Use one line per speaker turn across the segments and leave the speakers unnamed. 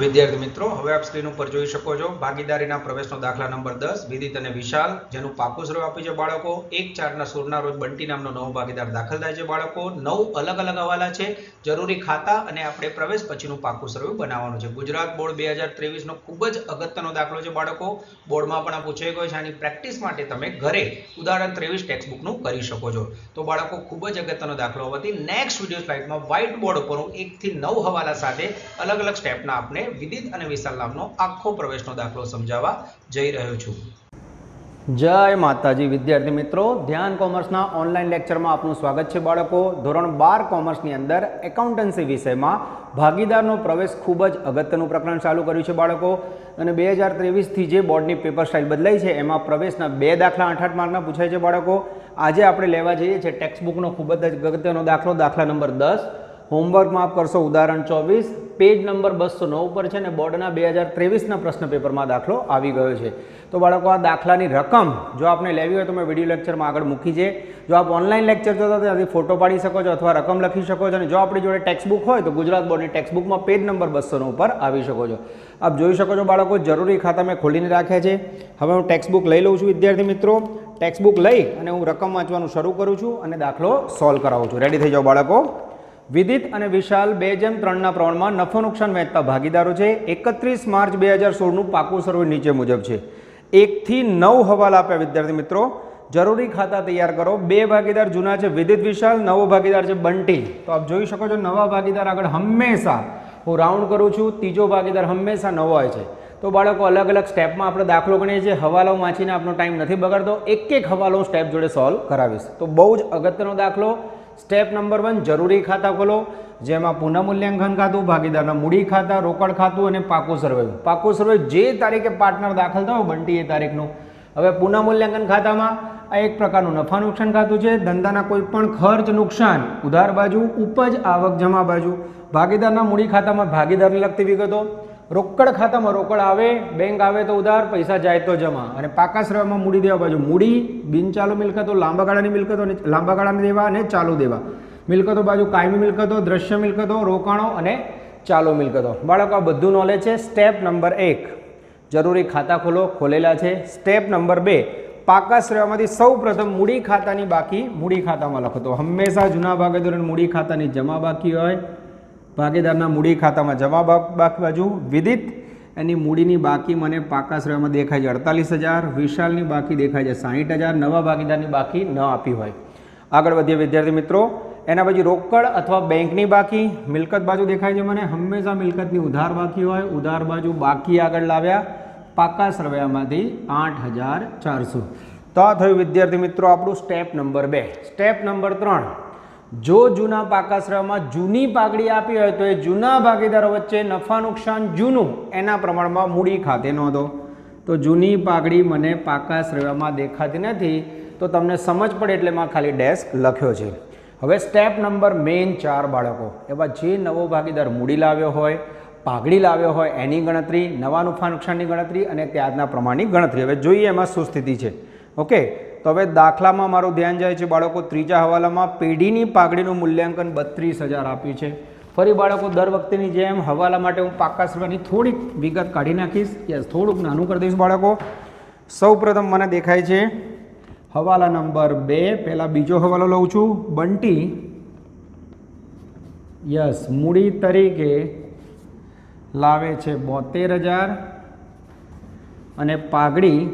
વિદ્યાર્થી મિત્રો, હવે આપ સ્ક્રીન ઉપર જોઈ શકો છો, ભાગીદારીના પ્રવેશનો દાખલા નંબર દસ, વિદિત અને વિશાલ, જેનું પાકું સ્વરૂપ આપ્યું છે બાળકો. એક ચારના સોળના રોજ બંટી નામનો નવો ભાગીદાર દાખલ થાય છે બાળકો. નવ અલગ અલગ હવાલા છે, જરૂરી ખાતા અને આપણે પ્રવેશ પછીનું પાકું સ્વરૂપ બનાવવાનું છે. ગુજરાત બોર્ડ બે હજાર ત્રેવીસનો ખૂબ જ અગત્યનો દાખલો છે બાળકો. બોર્ડમાં પણ આ પૂછાઈ ગયો છે, આની પ્રેક્ટિસ માટે તમે ઘરે ઉદાહરણ ત્રેવીસ ટેક્સ્ટબુકનું કરી શકો છો. તો બાળકો, ખૂબ જ અગત્યનો દાખલો હોવાથી નેક્સ્ટ વીડિયો સ્લાઇડમાં વ્હાઇટ બોર્ડ ઉપર હું એકથી નવ હવાલા સાથે અલગ અલગ સ્ટેપના આપને વિદિત અને વિશાલ નામનો આખો પ્રવેશનો દાખલો સમજાવવા જઈ રહ્યો છું.
જય માતાજી. વિદ્યાર્થી મિત્રો, ધ્યાન કોમર્સના ઓનલાઈન લેક્ચરમાં આપનું સ્વાગત છે બાળકો. ધોરણ બાર કોમર્સની અંદર એકાઉન્ટન્સી વિષયમાં ભાગીદારનો પ્રવેશ ખૂબ જ અગત્યનું પ્રકરણ ચાલુ કર્યું છે બાળકો. અને બે હજાર ત્રેવીસથી જે બોર્ડની પેપર સ્ટાઇલ બદલાઈ છે, એમાં પ્રવેશના બે દાખલા આઠ આઠ માર્કના પૂછાય છે બાળકો. આજે આપણે લેવા જઈએ છીએ ટેક્સ્ટબુકનો ખૂબ જ અગત્યનો દાખલો, દાખલા નંબર દસ. હોમવર્કમાં આપ કરશો ઉદાહરણ ચોવીસ. પેજ નંબર બસો નવ પર છે ને બોર્ડના બે હજાર ત્રેવીસના પ્રશ્ન પેપરમાં દાખલો આવી ગયો છે. તો બાળકો, આ દાખલાની રકમ જો આપને લેવી હોય તો મેં વીડિયો લેક્ચરમાં આગળ મૂકી છે. જો આપ ઓનલાઈન લેક્ચર જોતા ત્યાંથી ફોટો પાડી શકો છો અથવા રકમ લખી શકો છો અને જો આપણી જોડે ટેક્સ્ટબુક હોય તો ગુજરાત બોર્ડની ટેક્સ્ટબુકમાં પેજ નંબર બસો ઉપર આવી શકો છો. આપ જોઈ શકો છો બાળકો, જરૂરી ખાતા મેં ખોલીને રાખ્યા છે. હવે હું ટેક્સ્ટબુક લઈ લઉં છું, વિદ્યાર્થી મિત્રો. ટેક્સ્ટબુક લઈ અને હું રકમ વાંચવાનું શરૂ કરું છું અને દાખલો સોલ્વ કરાવું છું. રેડી થઈ જાઓ બાળકો? વિદિત અને વિશાલ બે જેમ ત્રણના પ્રમાણમાં નફો નુકસાન વહેંચતા ભાગીદારો છે. એકત્રીસ માર્ચ બે હજાર સોળનું પાકું સર્વે નીચે મુજબ છે. એકથી નવ હવાલા આપ્યા વિદ્યાર્થી મિત્રો. જરૂરી ખાતા તૈયાર કરો. બે ભાગીદાર જૂના છે, વિદિત વિશાલ, નવો ભાગીદાર છે બંટી. તો આપ જોઈ શકો છો, નવા ભાગીદાર આગળ હંમેશા હું રાઉન્ડ કરું છું. ત્રીજો ભાગીદાર હંમેશા નવો હોય છે. તો બાળકો, અલગ અલગ સ્ટેપમાં આપણે દાખલો ગણીએ છીએ. હવાલો વાંચીને આપણો ટાઈમ નથી બગાડતો. એક એક હવાલો સ્ટેપ જોડે સોલ્વ કરાવીશ. તો બહુ જ અગત્યનો દાખલો. સ્ટેપ નંબર વન, જરૂરી ખાતા ખોલો, જેમાં પુનઃમૂલ્યાંકન ખાતું, ભાગીદારના મૂડી ખાતા, રોકડ ખાતું અને પાકું સર્વે પાકું સર્વે જે તારીખે પાર્ટનર દાખલ થયો બંટી એ તારીખનું. હવે પુનઃમૂલ્યાંકન ખાતામાં આ એક પ્રકારનું નફા નુકસાન ખાતું છે. ધંધાના કોઈ પણ ખર્ચ નુકસાન, ઉધાર બાજુ, ઉપજ આવક જમા બાજુ, ભાગીદારના મૂડી ખાતામાં ભાગીદારને લગતી વિગતો રોકડ ખાતામાં રોકડ આવે બેંક આવે તો ઉધાર, પૈસા જાય તો જમા. અને પાકા શ્રયમાં મૂડી દેવા બાજુ. મૂડી, બિનચાલુ મિલકતો, લાંબા ગાળાની મિલકતો લાંબા ગાળાની દેવા અને ચાલુ દેવા. મિલકતો બાજુ કાયમી મિલકતો, દ્રશ્ય મિલકતો, રોકાણો અને ચાલુ મિલકતો. બાળકો, આ બધું નોલેજ છે. સ્ટેપ નંબર એક. જરૂરી ખાતા ખોલો, ખોલેલા છે. સ્ટેપ નંબર બે. પાકા શ્રેયમાંથી સૌ પ્રથમ મૂડી ખાતાની બાકી મૂડી ખાતામાં લખો. તો હંમેશા જૂના ભાગે ભાગીદારોની મૂડી ખાતાની જમા બાકી હોય. ભાગીદારના મૂડી ખાતામાં જમા બા- બાકી બાજુ વિદિત. એની મૂડીની બાકી મને પાકા શ્રેયમાં દેખાય છે અડતાલીસ હજાર, વિશાલની બાકી દેખાય છે સાહીઠ હજાર, નવા ભાગીદારની બાકી ન આપી હોય. આગળ વધીએ વિદ્યાર્થી મિત્રો, એના પછી રોકડ અથવા બેંકની બાકી. મિલકત બાજુ દેખાય છે મને, હંમેશા મિલકતની ઉધાર બાકી હોય. ઉધાર બાજુ બાકી આગળ લાવ્યા. પાકા સરવૈયામાંથી આઠ હજાર ચારસો. તો થયું વિદ્યાર્થી મિત્રો આપણું સ્ટેપ નંબર બે. સ્ટેપ નંબર ત્રણ. જો જૂના પાકાશ્રયમાં જૂની પાઘડી આપી હોય તો એ જૂના ભાગીદારો વચ્ચે નફા નુકસાન જૂનું એના પ્રમાણમાં મૂડી ખાતે નોંધો. તો જૂની પાઘડી મને પાકાશ્રયમાં દેખાતી નથી, તો તમને સમજ પડે એટલે મેં ખાલી ડેસ્ક લખ્યો છે. હવે સ્ટેપ નંબર મેઇન ચાર બાળકો. એવા જે નવો ભાગીદાર મૂડી લાવ્યો હોય પાઘડી લાવ્યો હોય, એની ગણતરી, નવા નુફા નુકસાનની ગણતરી અને ત્યારના પ્રમાણની ગણતરી. હવે જોઈએ એમાં શું સ્થિતિ છે. ઓકે તો હવે દાખલામાં મારું ધ્યાન જાય છે, બાળકો ત્રીજા હવાલામાં પેઢીની પાઘડીનું મૂલ્યાંકન બત્રીસ હજાર આપ્યું છે. ફરી બાળકો, દર વખતેની જેમ હવાલા માટે હું પાકા સર્વાની થોડીક વિગત કાઢી નાખીશ. યસ, થોડુંક નાનું કરી દઈશ, બાળકો. સૌ પ્રથમ મને દેખાય છે હવાલા નંબર બે. પહેલાં બીજો હવાલો લઉં છું. બંટી. યસ, મૂડી તરીકે લાવે છે બોતેર હજાર. અને પાઘડી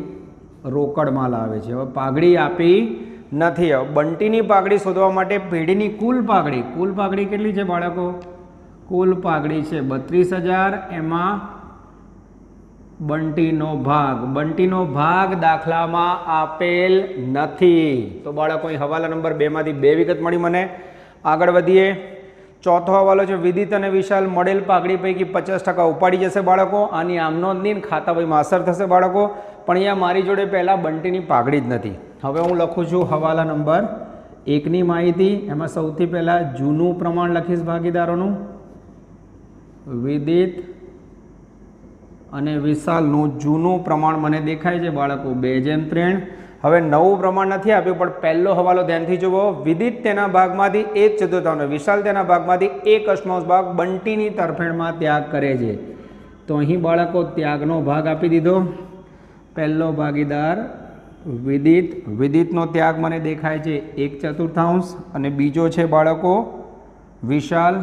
રોકડમાં લાવે છે. હવે પાઘડી આપી નથી. હવે બંટીની પાઘડી શોધવા માટે પેઢીની કુલ પાઘડી. કુલ પાઘડી કેટલી છે બાળકો? કુલ પાઘડી છે બત્રીસ હજાર. એમાં બંટીનો ભાગ. બંટીનો ભાગ દાખલામાં આપેલ નથી. તો બાળકો હવાલા નંબર બેમાંથી બે વિગત મળી મને. આગળ વધીએ. ચોથો હવાલો છે, વિદિત અને વિશાલ મળેલ પાઘડી પૈકી પચાસ ટકા ઉપાડી જશે બાળકો. આની નહીં ખાતા ભાઈમાં અસર થશે બાળકો. પણ અહીંયા મારી જોડે પહેલાં બંટીની પાઘડી જ નથી. હવે હું લખું છું હવાલા નંબર એકની માહિતી. એમાં સૌથી પહેલાં જૂનું પ્રમાણ લખીશ ભાગીદારોનું. વિદિત અને વિશાલનું જૂનું પ્રમાણ મને દેખાય છે બાળકો. બે જેમ ત્રણ. હવે નવું પ્રમાણ નથી આપ્યું, પણ પહેલો હવાલો ધ્યાનથી જુઓ. વિદિત તેના ભાગમાંથી એક ચતુર્થાંશ વિશાલ તેના ભાગમાંથી એક અષ્ટમાંશ ભાગ બંટીની તરફેણમાં ત્યાગ કરે છે. તો અહીં બાળકો ત્યાગનો ભાગ આપી દીધો. પહેલો ભાગીદાર વિદિત. વિદિતનો ત્યાગ મને દેખાય છે એક ચતુર્થાંશ અને બીજો છે બાળકો વિશાલ.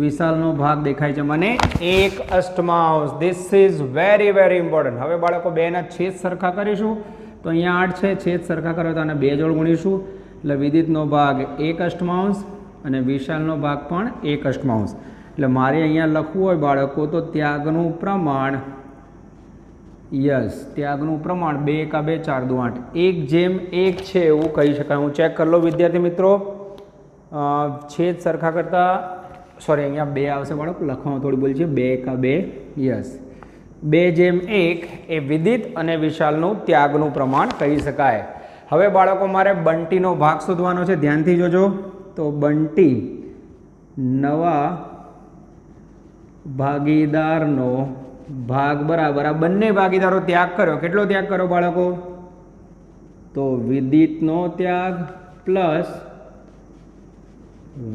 વિશાલનો ભાગ દેખાય છે મને. એક અષ્ટમાંશ. This is very very important હવે બાળકો બેના છેદ સરખા કરીશું. તો અહીંયા આઠ છે, છેદ સરખા કરો તો આને બે જોડ ગુણીશું. એટલે વિદિતનો ભાગ એક અષ્ટમાંશ અને વિશાલનો ભાગ પણ એક અષ્ટમાંશ. એટલે મારે અહીંયા લખવું હોય બાળકો તો ત્યાગનું પ્રમાણ. યસ ત્યાગનું પ્રમાણ બે એકા બે, ચાર દુ આઠ. એક જેમ એક છે એવું કહી શકાય. હું ચેક કરી લો વિદ્યાર્થી મિત્રો. છેદ સરખા કરતાં સોરી, અહીંયા બે આવશે બાળક, લખવામાં થોડી ભૂલ છે. બે એકા બે, યસ. બે જેમ એક, એ વિદિત અને વિશાલનું ત્યાગનું પ્રમાણ કહી શકાય. હવે બાળકો, મારે બંટીનો ભાગ શોધવાનો છે. ધ્યાનથી જોજો. તો બંટી નવા ભાગીદારનો ભાગ બરાબર. આ બંને ભાગીદારો ત્યાગ કર્યો. કેટલો ત્યાગ કર્યો બાળકો? તો વિદિતનો ત્યાગ પ્લસ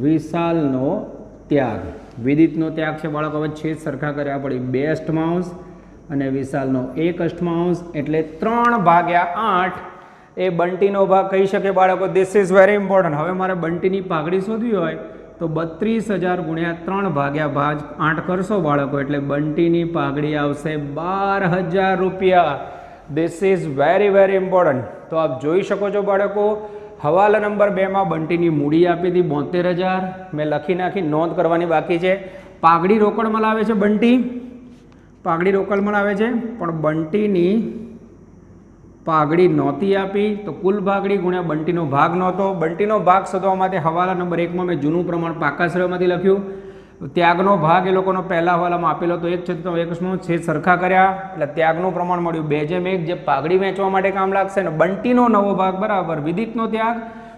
વિશાલનો ત્યાગ. વિદિતનો ત્યાગ છે, બાળકો, હવે છેદ સરખા કર્યા પડી. બે અષ્ટમાંશ અને વિશાલનો એક અષ્ટમાંશ એટલે ત્રણ ભાગ્યા આઠ. એ બંટીનો ભાગ કહી શકે બાળકો ધીસ ઇઝ વેરી ઇમ્પોર્ટન્ટ હવે મારે બંટીની પાઘડી શોધવી હોય તો બત્રીસ હજાર ગુણ્યા ત્રણ ભાગ્યા ભાજ આઠ કરશો બાળકો, એટલે બંટીની પાઘડી આવશે બાર હજાર રૂપિયા. This is very very important તો આપ જોઈ શકો છો બાળકો હવાલા નંબર બેમાં બંટીની મૂડી આપી હતી બોતેર હજાર. મેં લખી નાખી, નોંધ કરવાની બાકી છે. પાઘડી રોકડમાં લાવે છે બંટી. પાઘડી રોકડમાં લાવે છે, પણ બંટીની પાઘડી નહોતી આપી. તો કુલ પાઘડી ગુણ્યા બંટીનો ભાગ નહોતો. બંટીનો ભાગ શોધવા માટે હવાલા નંબર એકમાં મેં જૂનું પ્રમાણ પાકાશ્રયમાંથી લખ્યું. ત્યાગનો ભાગ એ લોકોનો પહેલા હવાલામાં આપેલો તો એક છતાં એકમાં છેદ સરખા કર્યા. એટલે ત્યાગનું પ્રમાણ મળ્યું. બે જેમ એક, જે પાઘડી વેચવા માટે કામ લાગશે ને બંટીનો નવો ભાગ, બરાબર. વિદિતનો ત્યાગ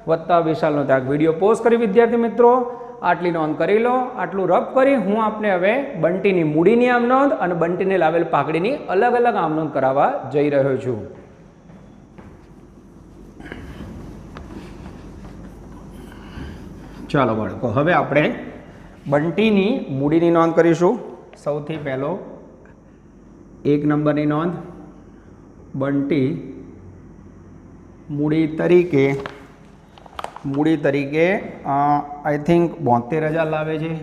વત્તા વિશાલનો ત્યાગ. વીડિયો પોસ્ટ કરી, વિદ્યાર્થી મિત્રો. આટલી નોંધ કરી લો. આટલું રબ કરી. હું આપને હવે બંટીની મૂડીની આમ નોંધ અને બંટીને લાવેલ પાઘડીની અલગ અલગ આમ નોંધ કરાવવા જઈ રહ્યો છું. ચાલો બાળકો, હવે આપણે બંટીની મૂડીની નોંધ કરીશું. સૌથી પહેલો, એક નંબરની નોંધ. બંટી મૂડી તરીકે મૂડી તરીકે આઈ થિંક બોતેર હજાર લાવે છે.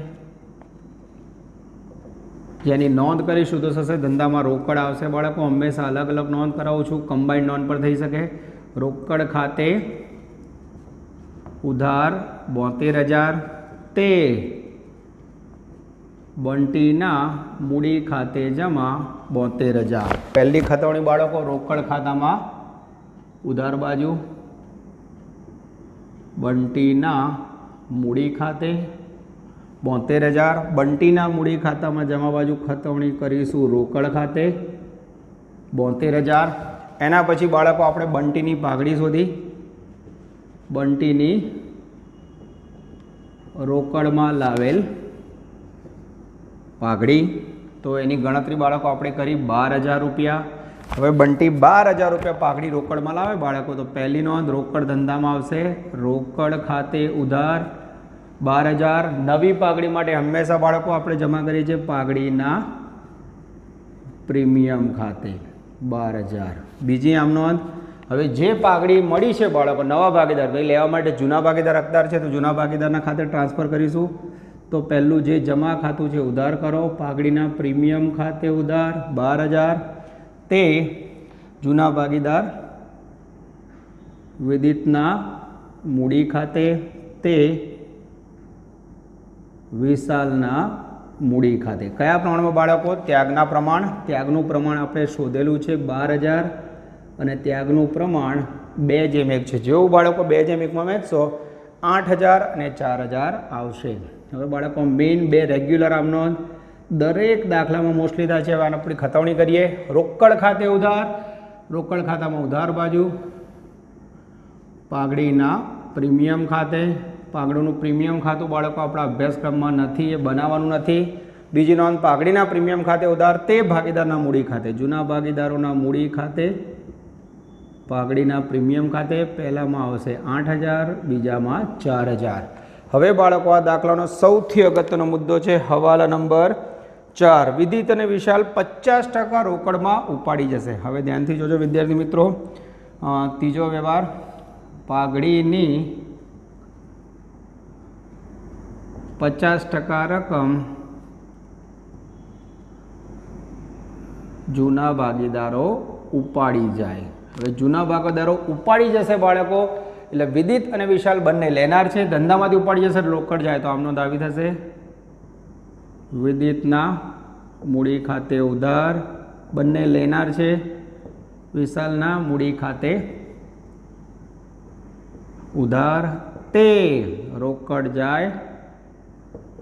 જેની નોંધ કરીશું તો થશે? ધંધામાં રોકડ આવશે. બાળકો, હંમેશા અલગ અલગ નોંધ કરાવું છું. કમ્બાઈન્ડ નોંધ પર થઈ શકે. રોકડ ખાતે ઉધાર બોતેર હજાર તે બંટીના મૂડી ખાતે જમા બોતેર હજાર. પહેલી ખતવણી બાળકો રોકડ ખાતામાં ઉધાર બાજુ. બંટીના મૂડી ખાતે બોતેર હજાર. બંટીના મૂડી ખાતામાં જમા બાજુ ખતવણી કરીશું રોકડ ખાતે બોતેર હજાર. એના પછી બાળકો આપણે બંટીની પાઘડી શોધી. બંટીની રોકડમાં લાવેલ પાઘડી. તો એની ગણતરી બાળકો આપણે કરી બાર હજાર રૂપિયા. હવે બંટી બાર હજાર રૂપિયા પાઘડી રોકડમાં લાવે બાળકો. તો પહેલી નોંધ, રોકડ ધંધામાં આવશે. રોકડ ખાતે ઉધાર બાર હજાર. નવી પાઘડી માટે હંમેશા બાળકો આપણે જમા કરીએ છીએ પાઘડીના પ્રીમિયમ ખાતે બાર હજાર. બીજી આમ નોંધ, હવે જે પાઘડી મળી છે બાળકો, નવા ભાગીદાર ભાઈ લેવા માટે જૂના ભાગીદાર હકદાર છે, તો જૂના ભાગીદારના ખાતે ટ્રાન્સફર કરીશું. તો પહેલું જે જમા ખાતું છે, ઉધાર કરો. પાઘડીના પ્રીમિયમ ખાતે ઉધાર, બાર હજાર. તે જૂના ભાગીદાર વિદિતના મૂડી ખાતે, તે વિશાલના મૂડી ખાતે. કયા પ્રમાણમાં બાળકો? ત્યાગના પ્રમાણ. ત્યાગનું પ્રમાણ આપણે શોધેલું છે, બાર હજાર. અને ત્યાગનું પ્રમાણ બે જેમ એક છે. જેવું બાળકો બે જેમ એકમાં મેચશો આઠ હજાર અને ચાર હજાર આવશે. હવે બાળકો મેઇન બે રેગ્યુલર આમનો દરેક દાખલામાં મોસ્ટલી થાય છે. આને આપણી ખતવણી કરીએ. રોકડ ખાતે ઉધાર. રોકડ ખાતામાં ઉધાર બાજુ. પાઘડીના પ્રીમિયમ ખાતે. પાઘડીનું પ્રીમિયમ ખાતું બાળકો આપણા અભ્યાસક્રમમાં નથી, એ બનાવવાનું નથી. બીજી નોંધ, પાઘડીના પ્રીમિયમ ખાતે ઉધાર તે ભાગીદારના મૂડી ખાતે. જૂના ભાગીદારોના મૂડી ખાતે પાઘડીના પ્રીમિયમ ખાતે પહેલામાં આવશે આઠ હજાર, બીજામાં ચાર હજાર. હવે બાળકો, આ દાખલાનો સૌથી અગત્યનો મુદ્દો છે, હવાલા નંબર ચાર. વિદિત અને વિશાલ પચાસ ટકા રોકડમાં ઉપાડી જશે. હવે ધ્યાનથી જોજો, વિદ્યાર્થી મિત્રો. ત્રીજો વ્યવહાર, પાઘડીની પચાસ ટકા રકમ જૂના ભાગીદારો ઉપાડી જાય. હવે જૂના ભાગોદારો ઉપાડી જશે બાળકો. એટલે વિદિત અને વિશાલ બંને લેનાર છે. ધંધામાંથી ઉપાડી જશે, રોકડ જાય તો આમનો દાવી થશે. વિદિતના મૂડી ખાતે ઉધાર, બંને લેનાર છે. વિશાલના મૂડી ખાતે ઉધાર. તે રોકડ જાય,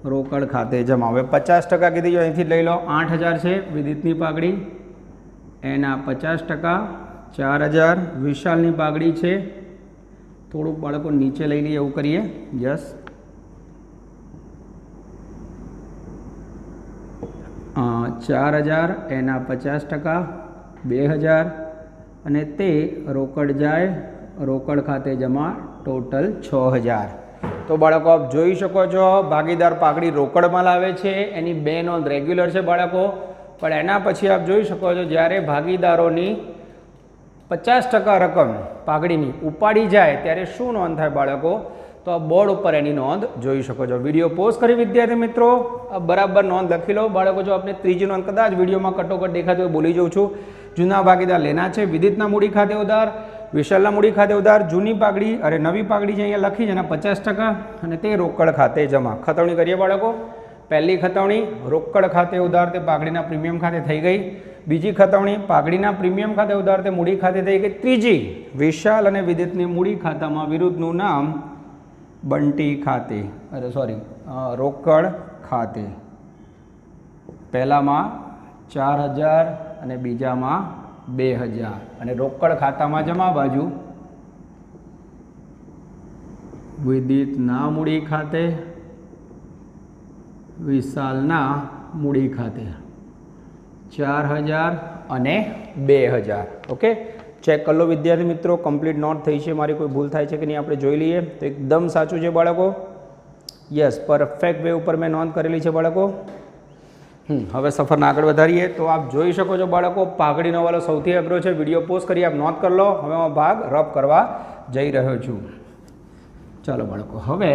રોકડ ખાતે જમા. હવે પચાસ ટકા કીધી અહીંથી લઈ લો. આઠ હજાર છે વિદિતની પાઘડી. એના પચાસ ટકા ચાર હજાર વિશાલની પાઘડી છે. થોડુંક બાળકો નીચે લઈ લઈએ, એવું કરીએ. યસ. ચાર હજાર, એના પચાસ ટકા. બે હજાર, અને તે રોકડ જાય, રોકડ ખાતે જમા ટોટલ છ હજાર. તો બાળકો, આપ જોઈ શકો છો, ભાગીદાર પાઘડી રોકડમાં લાવે છે. એની બે નોંધ રેગ્યુલર છે બાળકો. પણ એના પછી આપ જોઈ શકો છો, જ્યારે ભાગીદારોની પચાસ ટકા રકમ પાઘડીની ઉપાડી જાય ત્યારે શું નોંધ થાય બાળકો? તો આ બોર્ડ ઉપર એની નોંધ જોઈ શકો છો. વીડિયો પોઝ કરી વિદ્યાર્થી મિત્રો. આ બરાબર નોંધ લખી લો. બાળકો, જો આપણે ત્રીજી નોંધ કદાચ વિડીયોમાં કટોકટ દેખાતી હોય બોલી જાઉં છું. જૂના ભાગીદાર લેના છે. વિદિતના મૂડી ખાતે ઉધાર, વિશાલના મૂડી ખાતે ઉધાર, જૂની પાઘડી અરે નવી પાઘડી જે અહીંયા લખી છે એના પચાસ ટકા અને તે રોકડ ખાતે જમા. ખતવણી કરીએ બાળકો. પહેલી ખતવણી રોકડ ખાતે ઉધાર. તે પાઘડીના પ્રીમિયમ ખાતે થઈ ગઈ. બીજી ખતવણી પાઘડીના પ્રીમિયમ ખાતે ઉધાર મૂડી ખાતે થઈ ગઈ. ત્રીજી, વિશાલ અને વિદિતની મૂડી ખાતામાં વિરુદ્ધનું નામ બંટી ખાતે. અરે સોરી રોકડ ખાતે. પહેલામાં ચાર હજાર અને બીજામાં બે હજાર. અને રોકડ ખાતામાં જમા બાજુ વિદિતના મૂડી ખાતે, વિશાલના મૂડી ખાતે. ચાર હજાર અને બે હજાર ઓકે? ચેક કરી વિદ્યાર્થી મિત્રો કમ્પ્લીટ નોટ થઈ છે. મારી કોઈ ભૂલ થાય છે કે નહીં આપણે જોઈ લઈએ. તો એકદમ સાચું છે બાળકો? યસ પરફેક્ટ વે ઉપર મેં નોંધ કરેલી છે બાળકો. હવે સફરને આગળ વધારીએ. તો આપ જોઈ શકો છો બાળકો, પાઘડીનો વાળો સૌથી અઘરો છે. વીડિયો પોસ્ટ કરી આપ નોંધ કરી લો. હવે હું ભાગ રફ કરવા જઈ રહ્યો છું. ચાલો બાળકો, હવે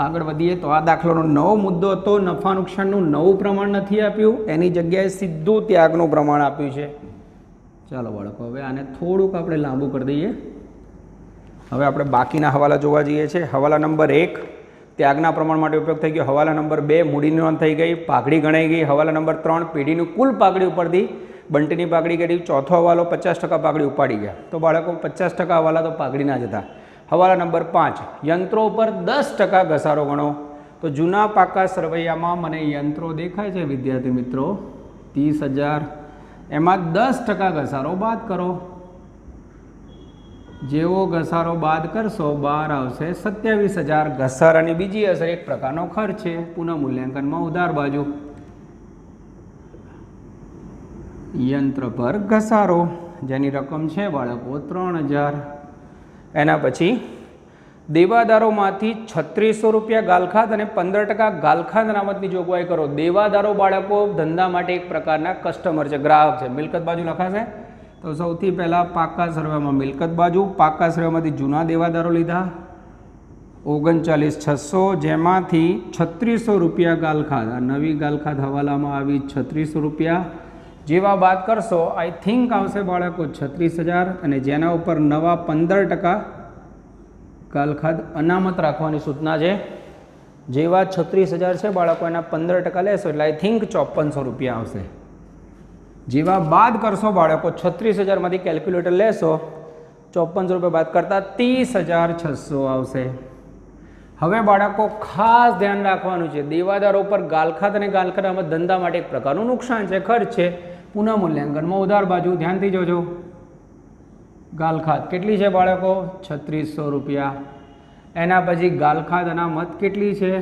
આગળ વધીએ તો આ દાખલાનો નવો મુદ્દો હતો. નફા નુકસાનનું નવું પ્રમાણ નથી આપ્યું. એની જગ્યાએ સીધું ત્યાગનું પ્રમાણ આપ્યું છે. ચાલો બાળકો, હવે આને થોડુંક આપણે લાંબુ કરી દઈએ. હવે આપણે બાકીના હવાલા જોવા જઈએ છીએ. હવાલા નંબર એક, ત્યાગના પ્રમાણ માટે ઉપયોગ થઈ ગયો. હવાલા નંબર બે, મૂડીની નોંધ થઈ ગઈ, પાઘડી ગણાઈ ગઈ. હવાલા નંબર ત્રણ, પેઢીની કુલ પાઘડી ઉપરથી બંટીની પાઘડી કાઢી ચોથો હવાલો પચાસ ટકા પાઘડી ઉપાડી ગયા. તો બાળકો, પચાસ ટકા હવાલા તો પાઘડીના જ હતા. હવાલા નંબર પાંચ, યંત્રો પર દસ ટકા ઘસારો ગણો. તો જૂના પાકા સરવૈયામાં મને યંત્રો દેખાય છે, વિદ્યાર્થી મિત્રો? ત્રીસ હજાર. એમાં દસ ટકા ઘસારો બાદ કરો. જેવો ઘસારો બાદ કરશો બહાર આવશે સત્યાવીસ હજાર. ઘસારાની બીજી અસર એક પ્રકારનો ખર્ચ છે પુનઃ મૂલ્યાંકનમાં ઉધાર બાજુ. યંત્ર પર ઘસારો, જેની રકમ છે બાળકો ત્રણ હજાર. એના પછી દેવાદારોમાંથી છત્રીસો રૂપિયા ગાલખાત અને પંદર ટકા ગાલખાત અનામતની જોગવાઈ કરો, દેવાદારો બાળકો ધંધા માટે એક પ્રકારના કસ્ટમર છે, ગ્રાહક છે. મિલકત બાજુ લખાશે? તો સૌથી પહેલાં પાકા સર્વેમાં મિલકત બાજુ. પાકા સર્વેમાંથી જૂના દેવાદારો લીધા. ઓગણચાલીસ છસો, જેમાંથી છત્રીસો રૂપિયા ગાલખાત આ નવી ગાલખાત હવાલામાં આવી છત્રીસો રૂપિયા. જેવા વાત કરશો આઈ થિંક આવશે બાળકો છત્રીસ હજાર અને જેના ઉપર નવા પંદર ટકા કાલખાદ અનામત રાખવાની સૂચના છે. જેવા છત્રીસ હજાર છે બાળકો, એના પંદર ટકા લેશો એટલે આઈ થિંક ચોપનસો રૂપિયા આવશે. જેવા બાદ કરશો બાળકો, છત્રીસ હજારમાંથી કેલ્ક્યુલેટર લેશો ચોપનસો રૂપિયા બાદ કરતાં ત્રીસ હજાર છસો આવશે. હવે બાળકો, ખાસ ધ્યાન રાખવાનું છે. દેવાદારો પર ગાલખાત અને ગાલખાત અમે ધંધા માટે એક પ્રકારનું નુકસાન છે, ખર્ચ છે. પુનઃ મૂલ્યાંકનમાં ઉધાર બાજુ ધ્યાનથી જોજો. ગાલખાત કેટલી છે બાળકો? છત્રીસો રૂપિયા. એના પછી ગાલખાત અનામત કેટલી છે?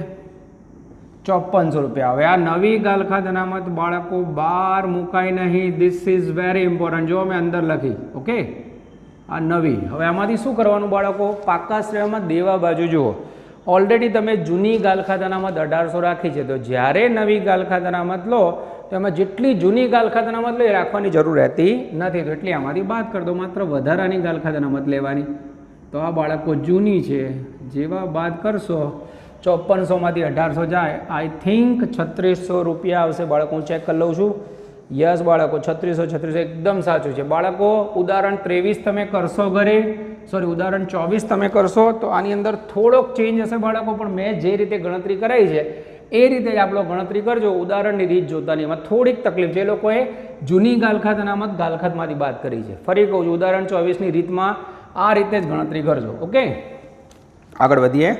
ચોપનસો રૂપિયા. હવે આ નવી ગાલખાત અનામત બાળકો બહાર મુકાય નહીં. ધીસ ઇઝ વેરી ઇમ્પોર્ટન્ટ જો મેં અંદર લખી. ઓકે? આ નવી. હવે આમાંથી શું કરવાનું બાળકો? પાકા શ્રેયમાં દેવા બાજુ જુઓ. ઓલરેડી તમે જૂની ગાલખાત અનામત અઢારસો રાખી છે. તો જ્યારે નવી ગાલખાત અનામત લો તો એમાં જેટલી જૂની ગાલખાત અનામત લો રાખવાની જરૂર રહેતી નથી. તો એટલી આમાંથી બાદ કરી દો, માત્ર વધારાની ગાલખાત લેવાની. તો આ બાળકો જૂની છે. જેવા બાદ કરશો ચોપનસોમાંથી અઢારસો જાય. આઈ થિંક છત્રીસો રૂપિયા આવશે બાળકો, હું ચેક કરી લઉં છું. યસ બાળકો, છત્રીસો છત્રીસો એકદમ સાચું છે. બાળકો, ઉદાહરણ ત્રેવીસ તમે કરશો ઘરે. સોરી ઉદાહરણ ચોવીસ તમે કરશો, તો આની અંદર થોડોક ચેન્જ હશે બાળકો, પણ મેં જે રીતે ગણતરી કરાવી છે એ રીતે જ આપણો ગણતરી કરજો. ઉદાહરણની રીત જોતાની એમાં થોડીક તકલીફ એ લોકોએ જૂની ગાલખાત અનામત ગાલખાતમાંથી વાત કરી છે. ફરી કહું છું, ઉદાહરણ ચોવીસની રીતમાં આ રીતે જ ગણતરી કરજો, ઓકે? આગળ વધીએ.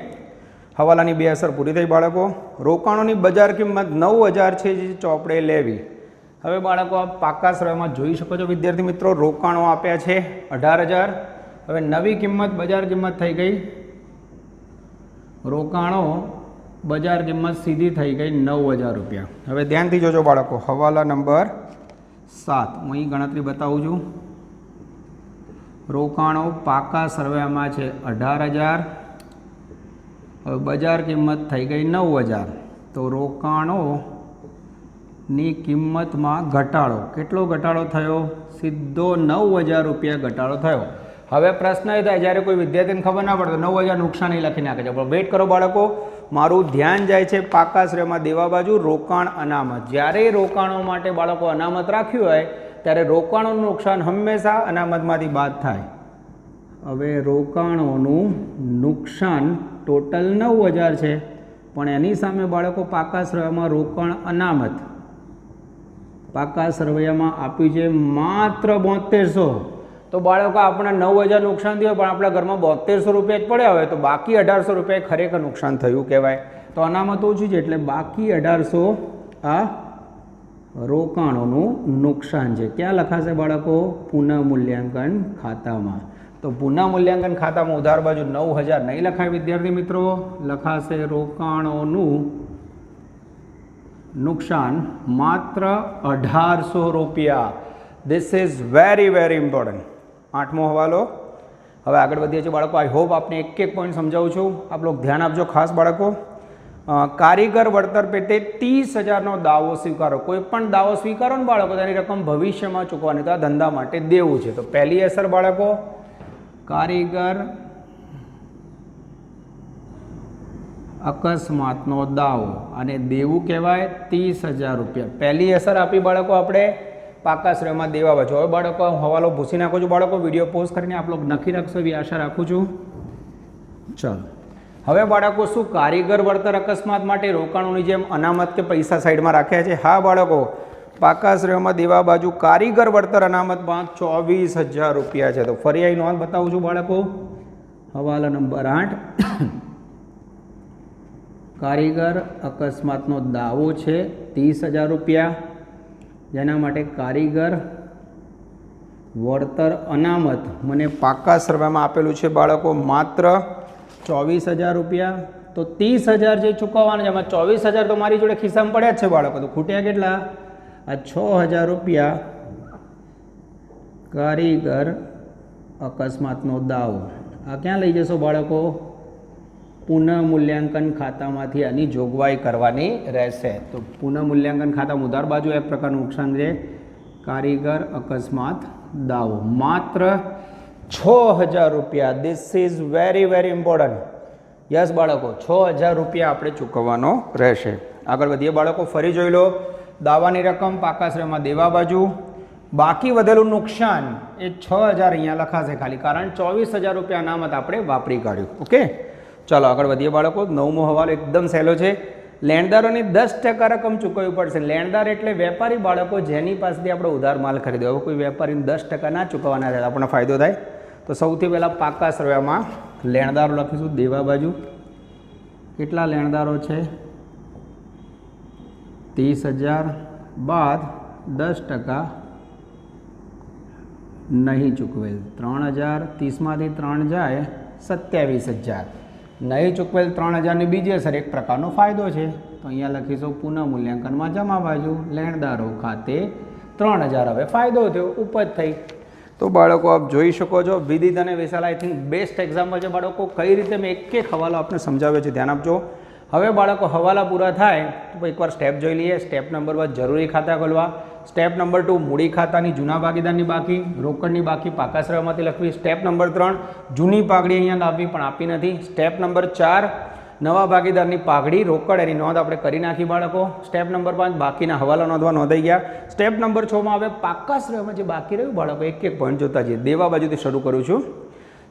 હવાલાની બે અસર પૂરી થઈ બાળકો. રોકાણોની બજાર કિંમત નવ હજાર છે જે ચોપડે લેવી. હવે બાળકો, આપ પાકા શ્રયમાં જોઈ શકો છો, વિદ્યાર્થી મિત્રો, રોકાણો આપ્યા છે અઢાર હજાર. હવે નવી કિંમત, બજાર કિંમત થઈ ગઈ. રોકાણો બજાર કિંમત સીધી થઈ ગઈ નવ હજાર રૂપિયા. હવે ધ્યાનથી જોજો બાળકો, હવાલા નંબર સાત. હું અહીં ગણતરી બતાવું છું. રોકાણો પાકા સર્વેમાં છે અઢાર હજાર. હવે બજાર કિંમત થઈ ગઈ નવ હજાર. તો રોકાણોની કિંમતમાં ઘટાડો. કેટલો ઘટાડો થયો? સીધો નવ હજાર રૂપિયા ઘટાડો થયો. હવે પ્રશ્ન એ થાય, જ્યારે કોઈ વિદ્યાર્થીને ખબર ના પડે તો નવ હજાર નુકસાન એ લખી નાખે છે. પણ વેઇટ કરો બાળકો. મારું ધ્યાન જાય છે પાકા શ્રેયમાં દેવા બાજુ રોકાણ અનામત. જ્યારે રોકાણો માટે બાળકો અનામત રાખ્યું હોય, ત્યારે રોકાણોનું નુકસાન હંમેશા અનામતમાંથી બાદ થાય. હવે રોકાણોનું નુકસાન ટોટલ નવ હજાર છે, પણ એની સામે બાળકો પાકા સરવૈયામાં રોકાણ અનામત. પાકા સરવૈયામાં આપ્યું છે માત્ર બોતેરસો. તો બાળકો આપણને નવ હજાર નુકસાન થયું, પણ આપણા ઘરમાં બોતેરસો રૂપિયા જ પડ્યા હોય, તો બાકી અઢારસો રૂપિયા ખરેખર નુકસાન થયું કહેવાય. તો અનામત ઓછું છે, એટલે બાકી અઢારસો આ રોકાણોનું નુકસાન છે. ક્યાં લખાશે બાળકો? પુનઃમૂલ્યાંકન ખાતામાં. તો પુનઃમૂલ્યાંકન ખાતામાં ઉધાર બાજુ નવ હજાર નહીં લખાય, વિદ્યાર્થી મિત્રો. લખાશે રોકાણોનું નુકસાન માત્ર અઢારસો રૂપિયા. This is very very important આઠમો હવાલો. હવે આગળ વધીએ છીએ બાળકો. આઈ હોપ આપને એક એક પોઈન્ટ સમજાવું છું. આપ લોકો ધ્યાન આપજો ખાસ બાળકો. કારીગર વળતર પેટે ત્રીસ હજારનો દાવો સ્વીકારો. કોઈ પણ દાવો સ્વીકારો ને બાળકો તેની રકમ ભવિષ્યમાં ચૂકવાની, તો આ ધંધા માટે દેવું છે. તો પહેલી અસર બાળકો, કારીગર અકસ્માતનો દાવો. અને દેવું કહેવાય ત્રીસ હજાર રૂપિયા. પહેલી અસર આપી બાળકો આપણે પાકા શ્રેયમાં દેવા બાજુ હવે બાળકો હવાલો ભૂસી નાખું છું. બાળકો વીડિયો પોઝ કરીને આપ લોકો નક્કી રાખશો એવી આશા રાખું છું. ચાલો. હવે બાળકો શું કારીગર વળતર અકસ્માત માટે રોકાણોની જેમ અનામત કે પૈસા સાઈડમાં રાખ્યા છે? હા બાળકો પાકાશ્રયમાં દેવા બાજુ કારીગર વળતર અનામતમાં ચોવીસ હજાર રૂપિયા છે. તો ફરી અહીં નોંધ બતાવું છું બાળકો. હવાલા નંબર આઠ. કારીગર અકસ્માતનો દાવો છે ત્રીસ હજાર રૂપિયા. જેના માટે કારીગર, વળતર અનામત મને પાકા સર્વેમાં આપેલું છે બાળકો, માત્ર ચોવીસ હજાર રૂપિયા. તો ત્રીસ હજાર જે ચૂકવવાના છે, એમાં ચોવીસ હજાર તો મારી જોડે ખિસ્સામાં પડ્યા છે બાળકો. તો ખૂટ્યા કેટલા? આ છ હજાર રૂપિયા કારીગર અકસ્માતનો દાવો. આ ક્યાં લઈ જશો બાળકો? પુનઃમૂલ્યાંકન ખાતામાંથી આની જોગવાઈ કરવાની રહેશે. તો પુનઃમૂલ્યાંકન ખાતામાં ઉધાર બાજુ એક પ્રકારનું નુકસાન છે. કારીગર અકસ્માત દાવો. માત્ર છ હજાર રૂપિયા. This is very very important yes બાળકો, છ હજાર રૂપિયા આપણે ચૂકવવાનો રહેશે. આગળ વધીએ. બાળકો, ફરી જોઈ લો. દાવાની રકમ પાકાશ્રયમાં દેવા બાજુ. બાકી વધેલું નુકસાન એ છ હજાર અહીંયા લખાશે ખાલી. કારણ ચોવીસ હજાર રૂપિયા અનામત આપણે વાપરી કાઢ્યું. ઓકે ચાલો આગળ વધીએ બાળકો. નવમો હવાલો એકદમ સહેલો છે. લેણદારોની દસ ટકા રકમ ચૂકવવી પડશે. લેણદાર એટલે વેપારી બાળકો જેની પાસેથી આપણે ઉધાર માલ ખરીદ્યો. હવે કોઈ વેપારીને દસ ટકા ના ચૂકવવાના થાય આપણને ફાયદો થાય. તો સૌથી પહેલાં પાકા સર્વેમાં લેણદારો લખીશું. દેવા બાજુ કેટલા લેણદારો છે? ત્રીસ હજાર બાદ દસ ટકા નહીં ચૂકવેલ. ત્રણ હજાર, ત્રીસમાંથી ત્રણ જાય સત્યાવીસ હજાર. નહીં ચૂકવેલ ત્રણ હજારની બીજી અસર એક પ્રકારનો ફાયદો છે. તો અહીંયા લખીશું પુનઃ મૂલ્યાંકનમાં જમા બાજુ લેણદારો ખાતે ત્રણ હજાર હવે ફાયદો થયો, ઉપજ થઈ. તો બાળકો આપ જોઈ શકો છો, વિદિત અને Vishal I think best example છે બાળકો, કઈ રીતે મેં એક એક હવાલો આપને સમજાવ્યો છે, ધ્યાન આપજો. હવે બાળકો હવાલા પૂરા થાય, તો એકવાર સ્ટેપ જોઈ લઈએ સ્ટેપ નંબર વન જરૂરી ખાતા ખોલવા. સ્ટેપ નંબર ટુ, મૂડી ખાતાની જૂના ભાગીદારની બાકી, રોકડની બાકી પાકાશ્રયમાંથી લખવી. સ્ટેપ નંબર ત્રણ, જૂની પાઘડી અહીંયા લાવવી પણ આપી નથી. સ્ટેપ નંબર ચાર, નવા ભાગીદારની પાઘડી, રોકડ એની નોંધ આપણે કરી નાખી બાળકો. સ્ટેપ નંબર પાંચ, બાકીના હવાલા નોંધવા નોંધાઈ ગયા. સ્ટેપ નંબર છમાં હવે પાકાશ્રયમાં જે બાકી રહ્યું, બાળકો એક એક પોઈન્ટ જોતા જઈએ. દેવા બાજુથી શરૂ કરું છું.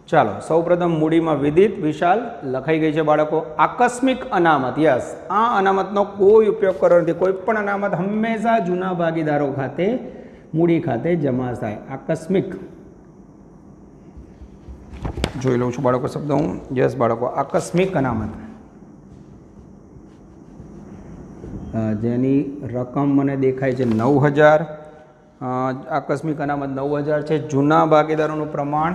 ચાલો, સૌપ્રથમ મૂડીમાં વિદિત, વિશાલ, લખાઈ ગઈ છે બાળકો. આકસ્મિક અનામત, યસ. આ અનામતનો કોઈ ઉપયોગ કરવો નથી. કોઈ પણ અનામત હંમેશા જૂના ભાગીદારો ખાતે, મૂડી ખાતે જમા થાય. આકસ્મિક. જોઈ લઉં છું બાળકો શબ્દ હું. યસ બાળકો, આકસ્મિક અનામત. જેની રકમ મને દેખાય છે નવ હજાર. આકસ્મિક અનામત નવ હજાર છે. જૂના ભાગીદારોનું પ્રમાણ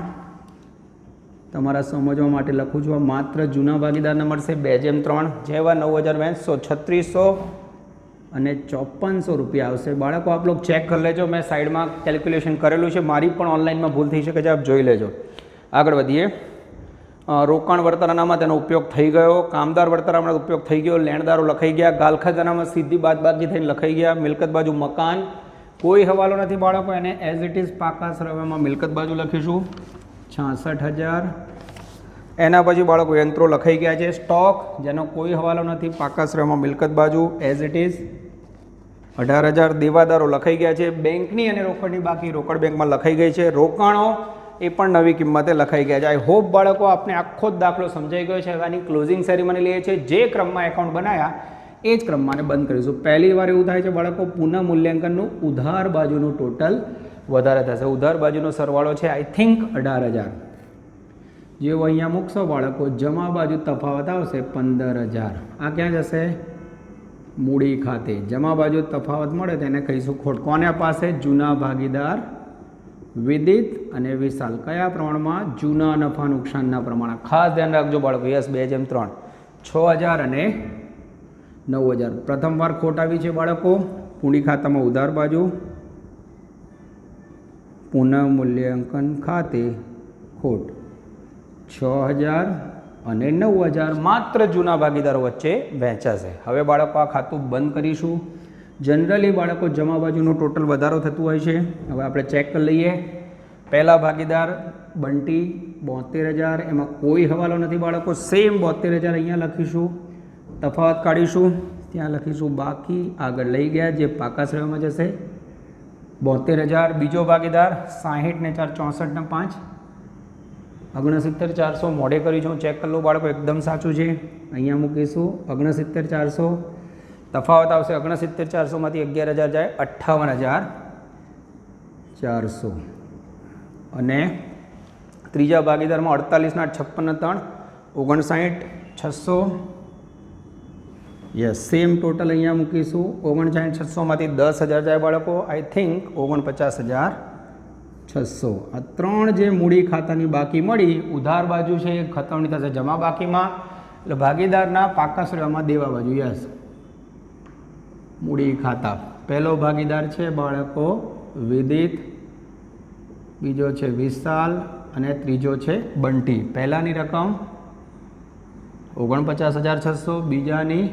તમારા સમજવા માટે લખું છું માત્ર જૂના ભાગીદારને મળશે. બે જેમ ત્રણ. જેવા નવ હજાર બેસો છત્રીસો અને ચોપનસો રૂપિયા આવશે. બાળકો, આપ લોકો ચેક કરી લેજો. મેં સાઈડમાં કેલ્ક્યુલેશન કરેલું છે. મારી પણ ઓનલાઈનમાં ભૂલ થઈ શકે છે. આપ જોઈ લેજો. આગળ વધીએ. રોકાણ વર્તરાનામાં તેનો ઉપયોગ થઈ ગયો. કામદાર વર્તનામાં ઉપયોગ થઈ ગયો. લેણદારો લખાઈ ગયા. ગાલખાજાનામાં સીધી બાદ બાકી થઈને લખાઈ ગયા. મિલકત બાજુ મકાન. કોઈ હવાલો નથી બાળકો. એને એઝ ઇટ ઇઝ પાકા સરવામાં મિલકત બાજુ લખીશું. છાસઠ હજાર. એના પછી બાળકો યંત્રો લખાઈ ગયા છે. સ્ટોક, જેનો કોઈ હવાલો નથી, પાકાશ્રયમાં મિલકત બાજુ એઝ ઇટ ઇઝ અઢાર હજાર દેવાદારો લખાઈ ગયા છે. બેંકની અને રોકડની બાકી રોકડ બેંકમાં લખાઈ ગઈ છે. રોકાણો, એ પણ નવી કિંમતે લખાઈ ગયા છે. આઈ હોપ બાળકો આપને આખો જ દાખલો સમજાઈ ગયો છે. હવે આની ક્લોઝિંગ સેરેમની લઈએ છીએ. જે ક્રમમાં એકાઉન્ટ બનાવ્યા એ જ ક્રમમાં બંધ કરીશું. પહેલી વાર એવું થાય છે બાળકો પુનઃ મૂલ્યાંકનનું ઉધાર બાજુનું ટોટલ વધારે થશે. ઉધાર બાજુનો સરવાળો છે આઈ થિંક અઢાર હજાર. જેવો અહીંયા મૂકશો બાળકો, જમા બાજુ તફાવત આવશે પંદર હજાર. આ ક્યાં જશે? મૂડી ખાતે. જમા બાજુ તફાવત મળે તેને કહીશું ખોટ. કોને પાસે? જૂના ભાગીદાર, વિદિત અને વિશાલ. કયા પ્રમાણમાં? જૂના નફા નુકસાનના પ્રમાણે. ખાસ ધ્યાન રાખજો બાળકો, યસ, બે જેમ ત્રણ. છ હજાર અને નવ હજાર. પ્રથમવાર ખોટ આવી છે બાળકો. પૂડી ખાતામાં ઉધાર બાજુ. પુનઃ મૂલ્યાંકન ખાતે ખોટ. છ હજાર અને નવ હજાર માત્ર જૂના ભાગીદારો વચ્ચે વહેંચાશે. હવે બાળકો આ ખાતું બંધ કરીશું. જનરલી બાળકો જમા બાજુનો ટોટલ વધારો થતું હોય છે. હવે આપણે ચેક કરી લઈએ. પહેલા ભાગીદાર બંટી બોતેર હજાર, એમાં કોઈ હવાલો નથી બાળકો. સેમ બોતેર હજાર અહીંયા લખીશું. તફાવત કાઢીશું. ત્યાં લખીશું, બાકી આગળ લઈ ગયા જે પાકા શ્રેયમાં જશે. બોતેર હજાર બીજો ભાગીદાર, સાહીઠ ને ચાર ચોસઠ ને પાંચ. ઓગણસિત્તેર ચારસો મોડે કરી છું, ચેક કરી લો બાળકો, એકદમ સાચું છે. અહીંયા મૂકીશું ઓગણસિત્તેર ચારસો. તફાવત આવશે ઓગણસિત્તેર ચારસોમાંથી અગિયાર હજાર જાય, અઠ્ઠાવન હજાર ચારસો. અને ત્રીજા ભાગીદારમાં અડતાલીસના છપ્પન ત્રણ, ઓગણસાઠ, છસો. યસ સેમ ટોટલ અહીંયા મૂકીશું. ઓગણસાઠ છસોમાંથી દસ હજાર જાય બાળકો. આઈ થિંક ઓગણપચાસ હજાર છસો. આ ત્રણ જે મૂડી ખાતાની બાકી મળી, ઉધાર બાજુ છે એ ખતવણી થશે જમા બાકીમાં. એટલે ભાગીદારના પાકા શ્રેયમાં દેવા બાજુ. યસ મૂડી ખાતા. પહેલો ભાગીદાર છે બાળકો વિદિત. બીજો છે વિશાલ અને ત્રીજો છે બંટી. પહેલાની રકમ ઓગણપચાસ હજાર છસો, બીજાની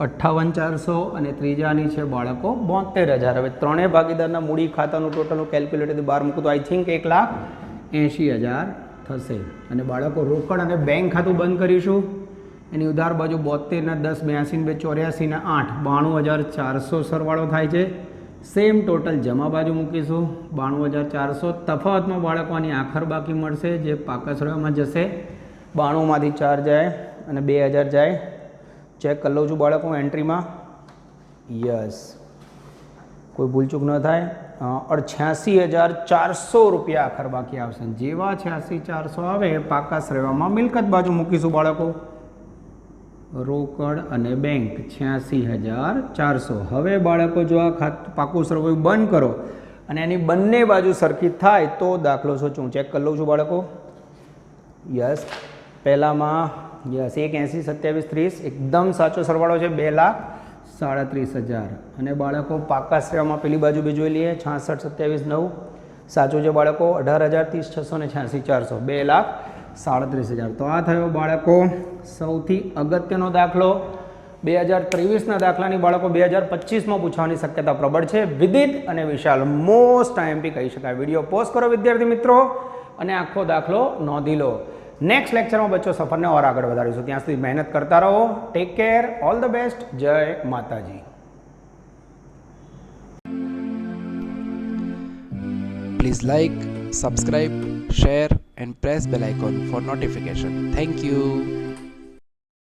અઠ્ઠાવન ચારસો અને ત્રીજાની છે બાળકો બોતેર હજાર. હવે ત્રણેય ભાગીદારના મૂડી ખાતાનું ટોટલનું કેલ્ક્યુલેટર બહાર મૂકું તો આઈ થિંક એક લાખ એંશી હજાર થશે. અને બાળકો, રોકડ અને બેંક ખાતું બંધ કરીશું. એની ઉધાર બાજુ બોતેરના દસ, બ્યાસીને બે, ચોર્યાસીના આઠ બાણું હજાર ચારસો સરવાળો થાય છે. સેમ ટોટલ જમા બાજુ મૂકીશું. બાણું હજાર ચારસો તફાવતમાં બાળકોની આખર બાકી મળશે, જે પાકસરામાં જશે. બાણુંમાંથી ચાર જાય અને બે હજાર જાય. ચેક કરી લઉં છું બાળકો એન્ટ્રીમાં. યસ. કોઈ ભૂલચૂક ન થાય. અડછ્યાસી હજાર ચારસો રૂપિયા આખર બાકી આવશે. જેવા છ્યાસી ચારસો આવે પાકા શ્રેવામાં મિલકત બાજુ મૂકીશું બાળકો. રોકડ અને બેંક છ્યાસી હજાર ચારસો. હવે બાળકો જો આ ખાત, પાકું સરવૈયું બંધ કરો અને એની બંને બાજુ સરખી થાય તો દાખલો સોચું. ચેક કરી લઉં છું બાળકો. યસ. પહેલામાં યસ એક એંસી સત્યાવીસ, ત્રીસ. એકદમ સાચો સરવાળો છે, બે લાખ સાડત્રીસ હજાર. અને બાળકો પાકા શ્રેયમાં પેલી બાજુ બી જોઈ લઈએ, છાસઠ, સત્યાવીસ, નવ. સાચું છે બાળકો, અઢાર હજાર ત્રીસ, છસો ને છ્યાસી, ચારસો. બે લાખ સાડત્રીસ હજાર. તો આ થયો બાળકો સૌથી અગત્યનો દાખલો. બે હજાર ત્રેવીસના દાખલાની બાળકો બે હજાર પચીસમાં પૂછવાની શક્યતા પ્રબળ છે. વિદિત અને વિશાલ. મોસ્ટ આઈએમપી કહી શકાય. વીડિયો પોસ્ટ કરો, વિદ્યાર્થી મિત્રો, અને આખો દાખલો નોંધી લો. નેક્સ્ટ લેક્ચરમાં બચ્ચો સફરને ઓર આગળ વધારીશું ત્યાં સુધી મહેનત કરતા રહો take care all the best જય Mataji
Please like, subscribe, share and press bell icon for notification. Thank you.